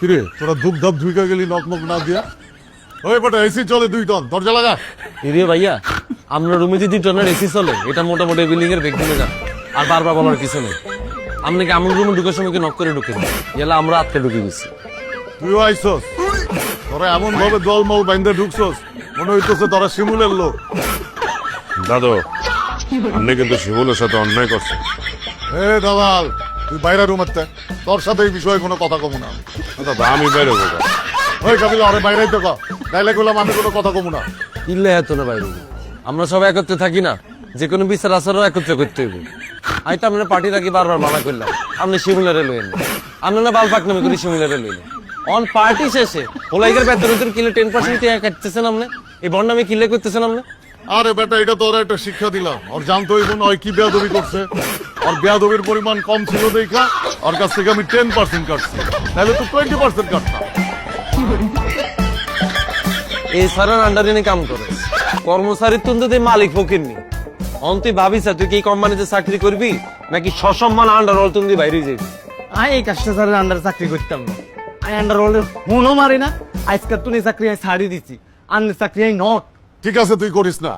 কিরে তোরা ধূপ ধাপ ঢুকে গেলি নকমক না দিয়া? ওই বেটা এসি চলে দুই টন দরজা লাগা। এরে ভাইয়া আপনার রুমে যদি টনের এসি চলে এটা মোটামুটি বিল্ডিং এর বেগ যান আর বারবার বলার কিছু নেই। আপনি কি আমার রুমে ঢুকার সময় কি নক করে ঢুকে গেলে আমরা আটকে ঢুকে গেছি। তুইও আইসস। তোরা এমন ভাবে দলমল বাইন্দে ঢুকছস মনে হইতেছে তোরা শিমুলের লোক। দাদু আপনি কিন্তু শিবুলের সাথে অন্যায় করছেন। এ দালাল তুই বাইরে রুমের তে। তোর সাথে এই বিষয়ে কোনো কথা কমু না। দাদা আমি বাইরে হব ওই কাবিলা আরে বাইরেই তো তাইলে কইলাম আমি কোনো কথা কমু না। ইল্লে এত না বাইরে আমরা সবাই একত্রে থাকি না। যে কোনো বিচার আচারও একত্রে করতে হইব। আমি তো আপনার পার্টি রাখি বারবার মানা করলাম। আপনি শিমুলারে লইলেন আপনি না বাল পাকনামি করে শিমুলারে লইলেন অন পার্টি শেষে হোলাইগের বেতন উত্তর কিলে টেন পার্সেন্ট টাকা কাটতেছেন আপনি? এই বন্ডামি কিলে করতেছেন আপনি? আরে বেটা এটা তোরা একটা শিক্ষা দিলাম। ওর জানতো হইব না ওই কি বেয়াদবি করছে। ওর বেয়াদবির পরিমাণ কম ছিল দেখা ওর কাছ থেকে আমি টেন পার্সেন্ট কাটছি। তাহলে তো টোয়েন্টি পার্সেন্ট কাটতাম। এই সারার আন্ডারে নিয়ে কাম করে। কর্মচারীর তুই তো মালিক ফকির নি অন তুই ভাবিস তুই কি কোম্পানিতে চাকরি করবি নাকি সসম্মান আন্ডার অল তুমি বাইরে যাবি? আই এই কাজটা স্যারের আন্ডারে চাকরি করতাম না। আই আন্ডার রোলের ফোনও মারি না। আজকাল তুই চাকরি আই ছাড়ি দিছি। আন্ডার চাকরি আই নট ঠিক আছে তুই করিস না।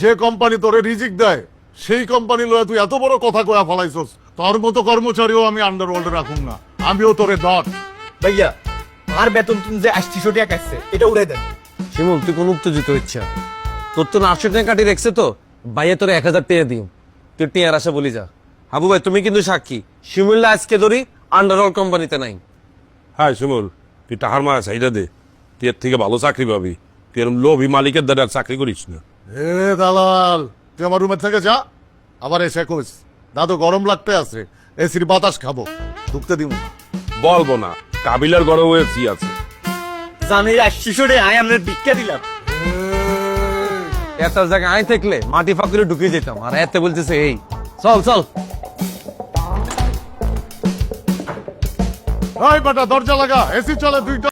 যে কোম্পানি তোরে রিজিক দেয় সেই কোম্পানি লয়ে তুই এত বড় কথা কয়া ফলাইছস? তোর মতো কর্মচারীও আমি আন্ডারওয়ার্ল্ডে রাখুন না। আমিও তোরে নট ভাইয়া আর বেতন তুমি যে আশিশো টাকা কাটছে এটা উড়াই দেন। শিমুল তুই কোন উত্তেজিত ইচ্ছা তোর তো আটশো টাকা কাটি রেখছে তো ভাইয়া তোর এক হাজার টাকা দিও। তুই টিয়ার আসা বলি যা। হাবু ভাই তুমি কিন্তু সাক্ষী। শিমুল্লা আজকে ধরি আন্ডার অল কোম্পানিতে নাই। হ্যাঁ শিমুল তুই টাহার মারা চাইটা দে। তুই এর থেকে ভালো চাকরি পাবি। তুই এরকম লোভী মালিকের দ্বারা আর চাকরি করিস না। এ দালাল তুই আমার রুমের থেকে যা আবার এসে কইস দাদু গরম লাগতে আছে এসির বাতাস খাব ঢুকতে দিব বলব না কাবিলার গড়ে হয়েছি আছে। জানি আশিশো টাকা আই ভিক্ষা দিলাম। এত জায়গায় আই থাকলে মাটি ফাঁকুরে ঢুকে যেতাম আর এতে বলতেছে এই চল চল। ওই বেটা দরজা লাগা এসি চলে দুইটা।